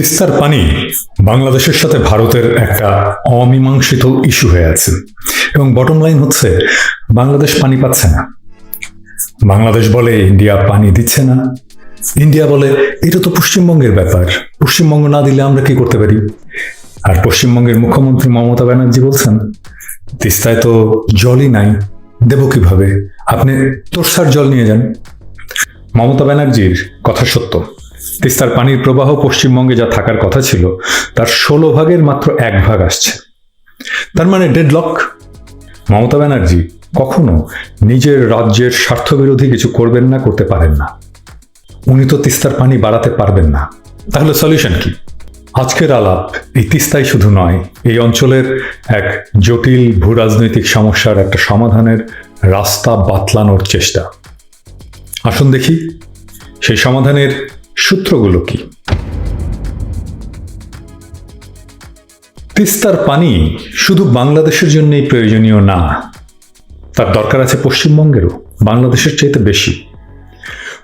তিস্তার পানি বাংলাদেশের সাথে ভারতের একটা অমীমাংসিত ইস্যু হয়ে আছে। এবং বটম লাইন হচ্ছে, বাংলাদেশ পানি পাচ্ছে না। বাংলাদেশ বলে ইন্ডিয়া পানি দিচ্ছে না। ইন্ডিয়া বলে, এটা তো পশ্চিমবঙ্গের ব্যাপার। পশ্চিমবঙ্গ না দিলে আমরা কি করতে পারি? আর পশ্চিমবঙ্গের মুখ্যমন্ত্রী মমতা ব্যানার্জি বলছেন, তিস্তায় তো জলই নাই, দেব কীভাবে? আপনি তোরসার জল নিয়ে যান। মমতা ব্যানার্জির কথা সত্য। তিস্তার পানির প্রবাহ পশ্চিমবঙ্গে যা থাকার কথা ছিল, তার ষোলো ভাগের মাত্র এক ভাগ আসছে। তার মানে ডেডলক মমতা ব্যানার্জি কখনো নিজের রাজ্যের স্বার্থবিরোধী কিছু করবেন না, করতে পারেন না। উনি তো তিস্তার পানি বাড়াতে পারবেন না। তাহলে সলিউশন কি? আজকের আলাপ এই তিস্তাই শুধু নয়, এই অঞ্চলের এক জটিল ভূরাজনৈতিক সমস্যার একটা সমাধানের রাস্তা বাতলানোর চেষ্টা। আসুন দেখি, সেই সমাধানের সূত্রগুলো কি? তিস্তার পানি শুধু বাংলাদেশের জন্যই প্রয়োজনীয় না, তার দরকার আছে পশ্চিমবঙ্গেরও, বাংলাদেশের চাইতে বেশি।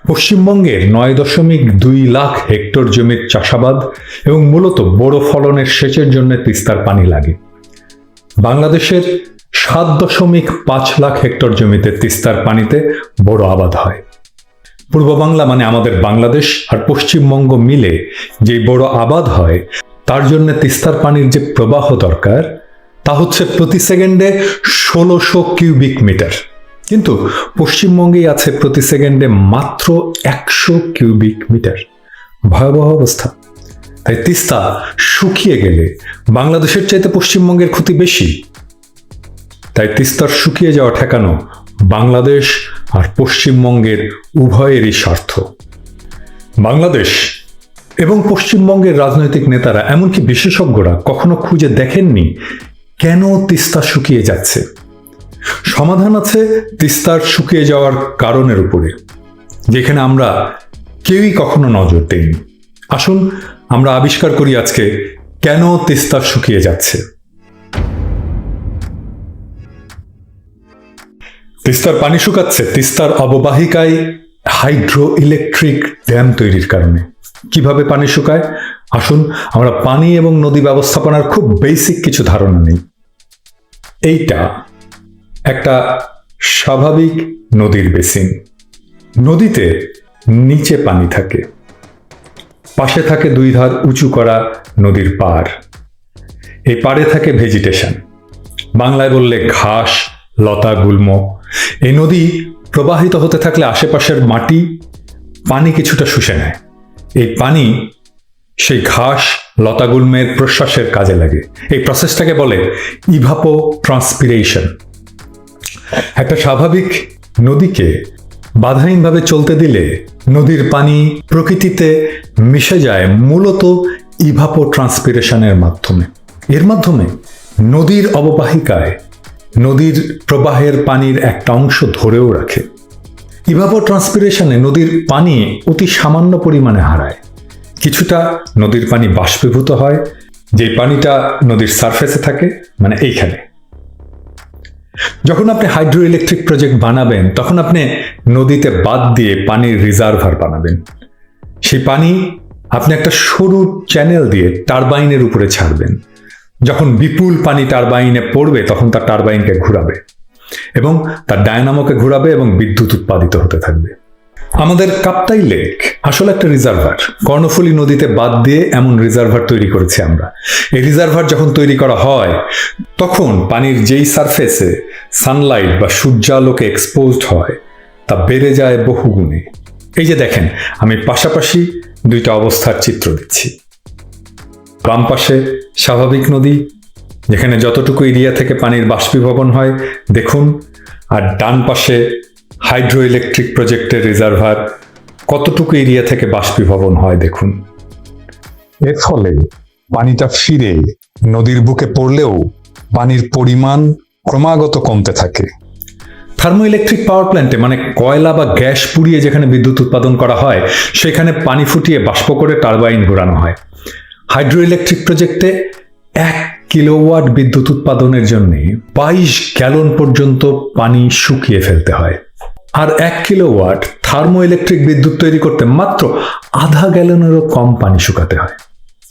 পশ্চিমবঙ্গের নয় দশমিক দুই লাখ হেক্টর জমির চাষাবাদ এবং মূলত বড় ফলনের সেচের জন্য তিস্তার পানি লাগে। বাংলাদেশের সাত দশমিক পাঁচ লাখ হেক্টর জমিতে তিস্তার পানিতে বড় আবাদ হয়। পূর্ব বাংলা মানে আমাদের বাংলাদেশ আর পশ্চিমবঙ্গ মিলে যে বড় আবাদ হয়, তার জন্য তিস্তার পানির যে প্রবাহ দরকার, তা হচ্ছে প্রতি সেকেন্ডে ষোলোশো কিউবিক মিটার। কিন্তু পশ্চিমবঙ্গেই আছে প্রতি সেকেন্ডে মাত্র একশো কিউবিক মিটার। ভয়াবহ অবস্থা। তাই তিস্তা শুকিয়ে গেলে বাংলাদেশের চাইতে পশ্চিমবঙ্গের ক্ষতি বেশি। তাই তিস্তার শুকিয়ে যাওয়া ঠেকানো বাংলাদেশ আর পশ্চিমবঙ্গের উভয়েরই স্বার্থ। বাংলাদেশ এবং পশ্চিমবঙ্গের রাজনৈতিক নেতারা, এমনকি বিশেষজ্ঞরা কখনো খুঁজে দেখেননি কেন তিস্তা শুকিয়ে যাচ্ছে। সমাধান আছে তিস্তার শুকিয়ে যাওয়ার কারণের উপরে, যেখানে আমরা কেউই কখনো নজর দেইনি। আসুন আমরা আবিষ্কার করি আজকে কেন তিস্তা শুকিয়ে যাচ্ছে। তিস্তার পানি শুকাচ্ছে তিস্তার অববাহিকায় হাইড্রো ইলেকট্রিক ড্যাম তৈরির কারণে। কীভাবে পানি শুকায়? আসুন, আমরা পানি এবং নদী ব্যবস্থাপনার খুব বেসিক কিছু ধারণা নেই। এইটা একটা স্বাভাবিক নদীর বেসিন। নদীতে নিচে পানি থাকে। পাশে থাকে দুই ধার উঁচু করা নদীর পাড়। এই পাড়ে থাকে ভেজিটেশন বাংলায় বললে ঘাস, লতা, গুল্ম। এই নদী প্রবাহিত হতে থাকলে আশেপাশের মাটি পানি কিছুটা শুষে নেয়। এই পানি সেই ঘাস, লতাগুল্মের প্রশ্বাসের কাজে লাগে। এই প্রসেসটাকে বলে ইভাপো ট্রান্সপিরেশন একটা স্বাভাবিক নদীকে বাধাহীনভাবে চলতে দিলে নদীর পানি প্রকৃতিতে মিশে যায় মূলত ইভাপো ট্রান্সপিরেশনের মাধ্যমে। এর মাধ্যমে নদীর অববাহিকায় নদীর প্রবাহের পানির একটা অংশ ধরেও রাখে। ইভাপো ট্রান্সপিরেশনে নদীর পানি অতি সামান্য পরিমাণে হারায়। কিছুটা নদীর পানি বাষ্পীভূত হয় যে পানিটা নদীর সারফেসে থাকে মানে এইখানে। যখন আপনি হাইড্রো ইলেকট্রিক প্রজেক্ট বানাবেন, তখন আপনি নদীতে বাদ দিয়ে পানির রিজার্ভার বানাবেন। সেই পানি আপনি একটা সরু চ্যানেল দিয়ে টারবাইনের উপরে ছাড়বেন। যখন বিপুল পানি টারবাইনে পড়বে, তখন তার টারবাইনকে ঘুরাবে এবং তার ডায়নামোকে ঘুরাবে এবং বিদ্যুৎ উৎপাদিত হতে থাকবে। আমাদের কাপ্তাই লেক আসলে একটা রিজার্ভার। কর্ণফুলী নদীতে বাদ দিয়ে এমন রিজার্ভার তৈরি করেছি আমরা। এই রিজার্ভার যখন তৈরি করা হয়, তখন পানির যেই সারফেসে সানলাইট বা সূর্যালোকে এক্সপোজড হয়, তা বেড়ে যায় বহুগুণে। এই যে দেখেন, আমি পাশাপাশি দুইটা অবস্থার চিত্র দিচ্ছি। বাম পাশে স্বাভাবিক নদী যেখানে যতটুকু এরিয়া থেকে পানির বাষ্পীভবন হয় দেখুন। আর ডান পাশে হাইড্রো ইলেকট্রিক প্রজেক্টের রিজার্ভার কতটুকু এরিয়া থেকে বাষ্পীভবন হয় দেখুন। এর ফলে পানিটা ফিরে নদীর বুকে পড়লেও পানির পরিমাণ ক্রমাগত কমতে থাকে। থার্মো ইলেকট্রিক পাওয়ার প্ল্যান্টে মানে কয়লা বা গ্যাস পুড়িয়ে যেখানে বিদ্যুৎ উৎপাদন করা হয় সেখানে পানি ফুটিয়ে বাষ্প করে টারবাইন ঘোরানো হয়। হাইড্রো ইলেকট্রিক প্রজেক্টে এক কিলোওয়াট বিদ্যুৎ উৎপাদনের জন্য বাইশ গ্যালন পর্যন্ত পানি শুকিয়ে ফেলতে হয়। আর এক কিলোওয়াট থার্মো ইলেকট্রিক বিদ্যুৎ তৈরি করতে মাত্র আধা গ্যালনেরও কম পানি শুকাতে হয়।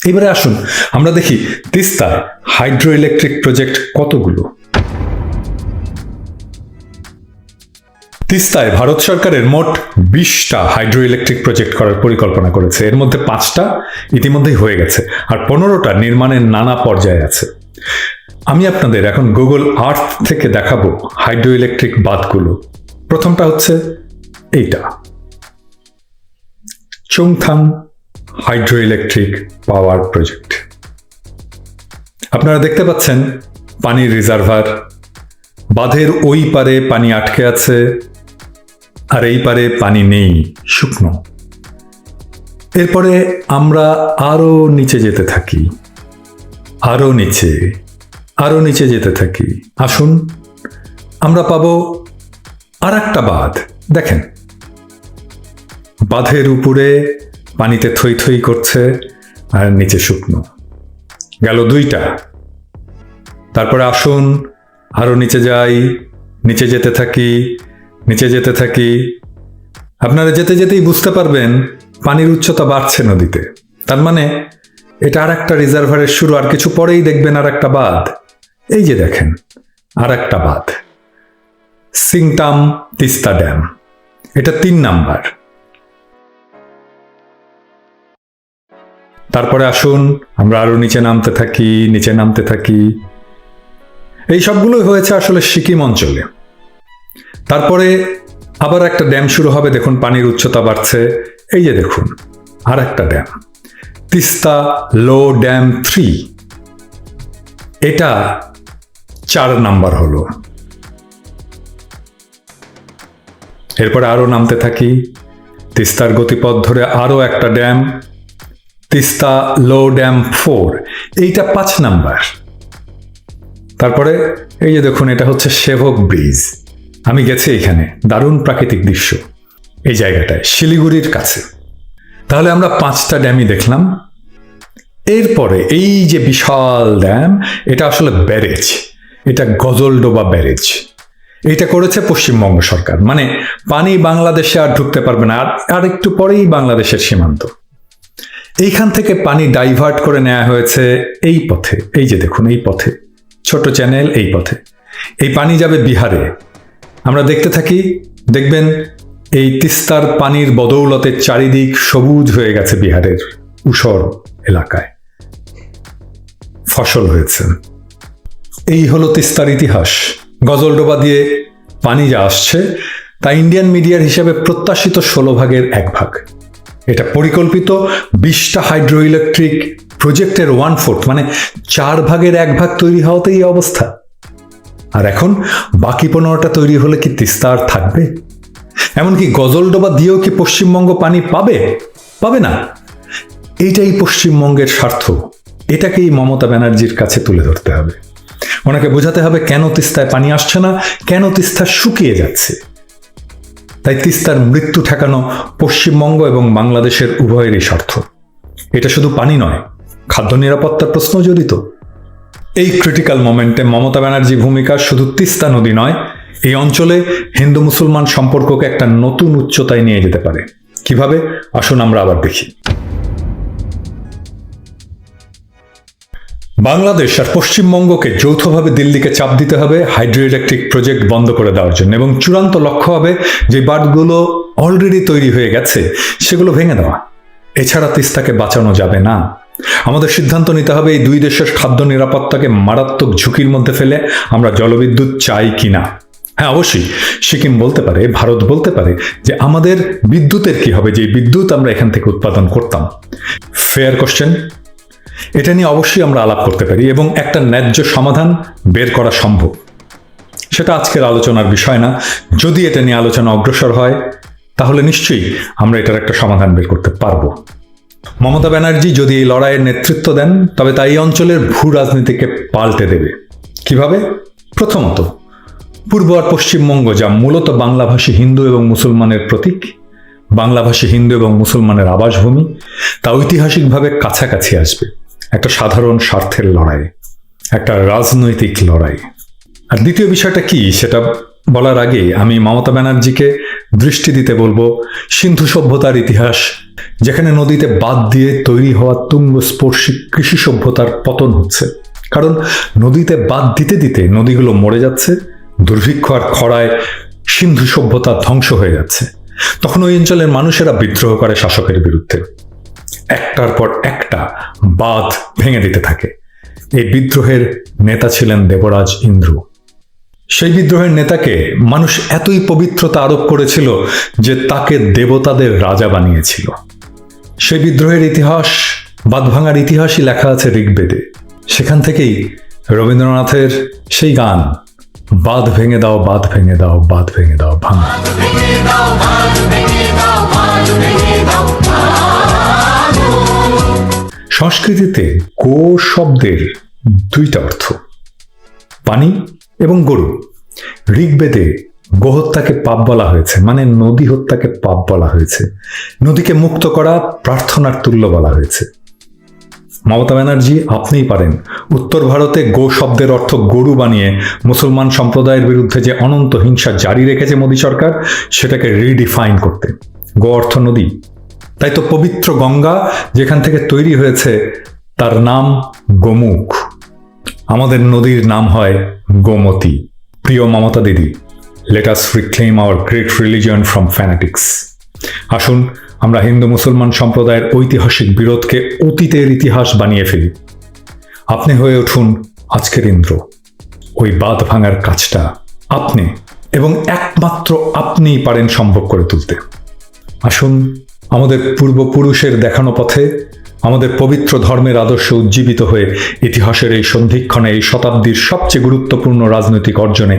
এবারে আসুন আমরা দেখি তিস্তার হাইড্রো ইলেকট্রিক প্রজেক্ট কতগুলো? তিস্তায় ভারত সরকারের মোট বিশটা হাইড্রো ইলেকট্রিক প্রজেক্ট করার পরিকল্পনা করেছে। এর মধ্যে পাঁচটা ইতিমধ্যেই হয়ে গেছে আর পনেরোটা নির্মাণের নানা পর্যায়ে আছে। আমি আপনাদের এখন গুগল আর্থ থেকে দেখাবো হাইড্রো ইলেকট্রিক বাঁধগুলো। প্রথমটা হচ্ছে এইটা। Chungthang hydro electric power project. আপনারা দেখতে পাচ্ছেন পানির রিজার্ভার। বাঁধের ওই পারে পানি আটকে আছে। আর এই পারে পানি নেই, শুকনো। এরপরে আমরা আরও নিচে যেতে থাকি। আরও নিচে আরও নিচে যেতে থাকি। আসুন, আমরা পাবো আর একটা বাঁধ, দেখেন। বাঁধের উপরে পানিতে থই থই করছে আর নিচে শুকনো। গেল দুইটা। তারপরে আসুন, আরও নিচে যাই, নিচে যেতে থাকি নিচে যেতে থাকি। আপনারা যেতে যেতেই বুঝতে পারবেন, পানির উচ্চতা বাড়ছে নদীতে। তার মানে এটা আর একটা রিজার্ভারের শুরু, আর কিছু পরেই দেখবেন আর একটা বাঁধ। এই যে দেখেন আর একটা বাঁধ। সিংটাম তিস্তা ড্যাম। এটা তিন নাম্বার। তারপরে আসুন, আমরা আরও নিচে নামতে থাকি, নিচে নামতে থাকি। এই সবগুলোই হয়েছে আসলে সিকিম অঞ্চলে। তারপরে আবার একটা ড্যাম শুরু হবে, দেখুন পানির উচ্চতা বাড়ছে। এই যে দেখুন আর একটা dam, Teesta low dam three. এটা চার নাম্বার হলো। এরপরে আরও নামতে থাকি, তিস্তার গতিপথ ধরে আরও একটা dam, Teesta low dam four, এইটা পাঁচ নাম্বার। তারপরে এই যে দেখুন, এটা হচ্ছে সেভক ব্রিজ। আমি গেছি এখানে, দারুণ প্রাকৃতিক দৃশ্য। এই জায়গাটায়, শিলিগুড়ির কাছে। তাহলে আমরা পাঁচটা ড্যামই দেখলাম। এরপরে এই যে বিশাল ড্যাম, এটা আসলে ব্যারেজ। এটা গজলডোবা ব্যারেজ। এটা করেছে পশ্চিমবঙ্গ সরকার। মানে পানি বাংলাদেশে আর ঢুকতে পারবে না, আর আর একটু পরেই বাংলাদেশের সীমান্ত। এইখান থেকে পানি ডাইভার্ট করে নেওয়া হয়েছে এই পথে। এই যে দেখুন, এই পথে। ছোট চ্যানেল এই পথে। এই পানি যাবে বিহারে। আমরা দেখতে থাকি, দেখবেন এই তিস্তার পানির বদৌলতে চারিদিক সবুজ হয়ে গেছে বিহারের উষর এলাকায়। ফসল হয়েছে। এই হলো তিস্তার ইতিহাস। গজলডোবা দিয়ে পানি যা আসছে, তা ইন্ডিয়ান মিডিয়ার হিসেবে প্রত্যাশিত ষোলো ভাগের এক ভাগ। এটা পরিকল্পিত বিশটা হাইড্রো ইলেকট্রিক প্রজেক্টের ওয়ান ফোর্থ মানে চার ভাগের এক ভাগ তৈরি হওয়াতেই অবস্থা। আর এখন বাকি পনেরোটা তৈরি হলে কি তিস্তা আর থাকবে? এমনকি গজলডোবা দিয়েও কি পশ্চিমবঙ্গ পানি পাবে? পাবে না। এইটাই পশ্চিমবঙ্গের স্বার্থ। এটাকেই মমতা ব্যানার্জির কাছে তুলে ধরতে হবে। ওনাকে বোঝাতে হবে কেন তিস্তায় পানি আসছে না, কেন তিস্তা শুকিয়ে যাচ্ছে। তাই তিস্তার মৃত্যু ঠেকানো পশ্চিমবঙ্গ এবং বাংলাদেশের উভয়েরই স্বার্থ। এটা শুধু পানি নয়, খাদ্য নিরাপত্তার প্রশ্ন জড়িত। এই ক্রিটিক্যাল মোমেন্টে মমতা ব্যানার্জি ভূমিকা শুধু তিস্তা নদী নয়, এই অঞ্চলে হিন্দু মুসলমান সম্পর্ককে একটা নতুন উচ্চতায় নিয়ে যেতে পারে। কীভাবে? আসুন আমরা আবার দেখি। বাংলাদেশ আর পশ্চিমবঙ্গকে যৌথভাবে দিল্লিকে চাপ দিতে হবে হাইড্রো ইলেকট্রিক প্রজেক্ট বন্ধ করে দেওয়ার জন্য এবং চূড়ান্ত লক্ষ্য হবে যে বাঁধগুলো অলরেডি তৈরি হয়ে গেছে, সেগুলো ভেঙে দেওয়া। এছাড়া তিস্তাকে বাঁচানো যাবে না। আমাদের সিদ্ধান্ত নিতে হবে এই দুই দেশের খাদ্য নিরাপত্তাকে মারাত্মক ঝুঁকির মধ্যে ফেলে আমরা জলবিদ্যুৎ চাই কিনা হ্যাঁ অবশ্যই। সিকিম বলতে পারে, ভারত বলতে পারে যে আমাদের বিদ্যুতের কি হবে, যে বিদ্যুৎ আমরা এখান থেকে উৎপাদন করতাম। ফেয়ার কোশ্চেন এটা নিয়ে অবশ্যই আমরা আলাপ করতে পারি এবং একটা ন্যায্য সমাধান বের করা সম্ভব। সেটা আজকের আলোচনার বিষয় না। যদি এটা নিয়ে আলোচনা অগ্রসর হয়, তাহলে নিশ্চয়ই আমরা এটার একটা সমাধান বের করতে পারব। মমতা ব্যানার্জি যদি এই লড়াইয়ের নেতৃত্ব দেন, তবে তা এই অঞ্চলের ভূ রাজনীতিকে পাল্টে দেবে। কীভাবে? প্রথমত, পূর্ব আর পশ্চিমবঙ্গ যা মূলত বাংলাভাষী হিন্দু এবং মুসলমানের প্রতীক, বাংলাভাষী হিন্দু এবং মুসলমানের আবাসভূমি, তা ঐতিহাসিকভাবে কাছাকাছি আসবে একটা সাধারণ স্বার্থের লড়াই একটা রাজনৈতিক লড়াই আর দ্বিতীয় বিষয়টা কি? সেটা বলার আগে আমি মমতা ব্যানার্জিকে দৃষ্টি দিতে বলব সিন্ধু সভ্যতার ইতিহাস, যেখানে নদীতে বাদ দিয়ে তৈরি হওয়া তুঙ্গস্পর্শী কৃষি সভ্যতার পতন হচ্ছে। কারণ নদীতে বাদ দিতে দিতে নদীগুলো মরে যাচ্ছে, দুর্ভিক্ষ আর খরায় সিন্ধু সভ্যতা ধ্বংস হয়ে যাচ্ছে। তখন ওই অঞ্চলের মানুষেরা বিদ্রোহ করে শাসকের বিরুদ্ধে। একটার পর একটা বাঁধ ভেঙে দিতে থাকে। এই বিদ্রোহের নেতা ছিলেন দেবরাজ ইন্দ্র। সেই বিদ্রোহের নেতাকে মানুষ এতই পবিত্রতা আরোপ করেছিল যে তাকে দেবতাদের রাজা বানিয়েছিল। সেই বিদ্রোহের ইতিহাস বাঁধ ভাঙার ইতিহাসই লেখা আছে ঋগ্বেদে। সেখান থেকেই রবীন্দ্রনাথের সেই গান, বাঁধ ভেঙে দাও, বাঁধ ভেঙে দাও, বাঁধ ভেঙে দাও, ভাঙা। সংস্কৃতিতে গো শব্দের দুইটা অর্থ। পানি এবং গরু। ঋগ্বেদে গোহত্যাকে পাপ বলা হয়েছে মানে নদী হত্যাকে পাপ বলা হয়েছে। নদীকে মুক্ত করা প্রার্থনার তুল্য বলা হয়েছে। মমতা ব্যানার্জি, আপনিই পারেন। উত্তর ভারতে গো শব্দের অর্থ গরু বানিয়ে, মুসলমান সম্প্রদায়ের বিরুদ্ধে যে অনন্ত হিংসা জারি রেখেছে মোদী সরকার, সেটাকে রিডিফাইন করতে। গো অর্থ নদী। তাই তো পবিত্র গঙ্গা যেখান থেকে তৈরি হয়েছে, তার নাম গোমুখ। আমাদের নদীর নাম হয় গোমতী। প্রিয় Mamata Didi let us reclaim our great religion from fanatics আসুন, আমরা হিন্দু মুসলমান সম্প্রদায়ের ঐতিহাসিক বিরোধকে অতীতের ইতিহাস বানিয়ে ফেলি। আপনি হয়ে উঠুন আজকের ইন্দ্র। ওই বাঁধ ভাঙার কাজটা আপনি এবং একমাত্র আপনিই পারেন সম্ভব করে তুলতে। আসুন, আমাদের পূর্বপুরুষের দেখানো পথে আমাদের পবিত্র ধর্মের আদর্শ উজ্জীবিত হয়ে ইতিহাসের এই সন্ধিক্ষণে এই শতাব্দীর সবচেয়ে গুরুত্বপূর্ণ রাজনৈতিক অর্জনে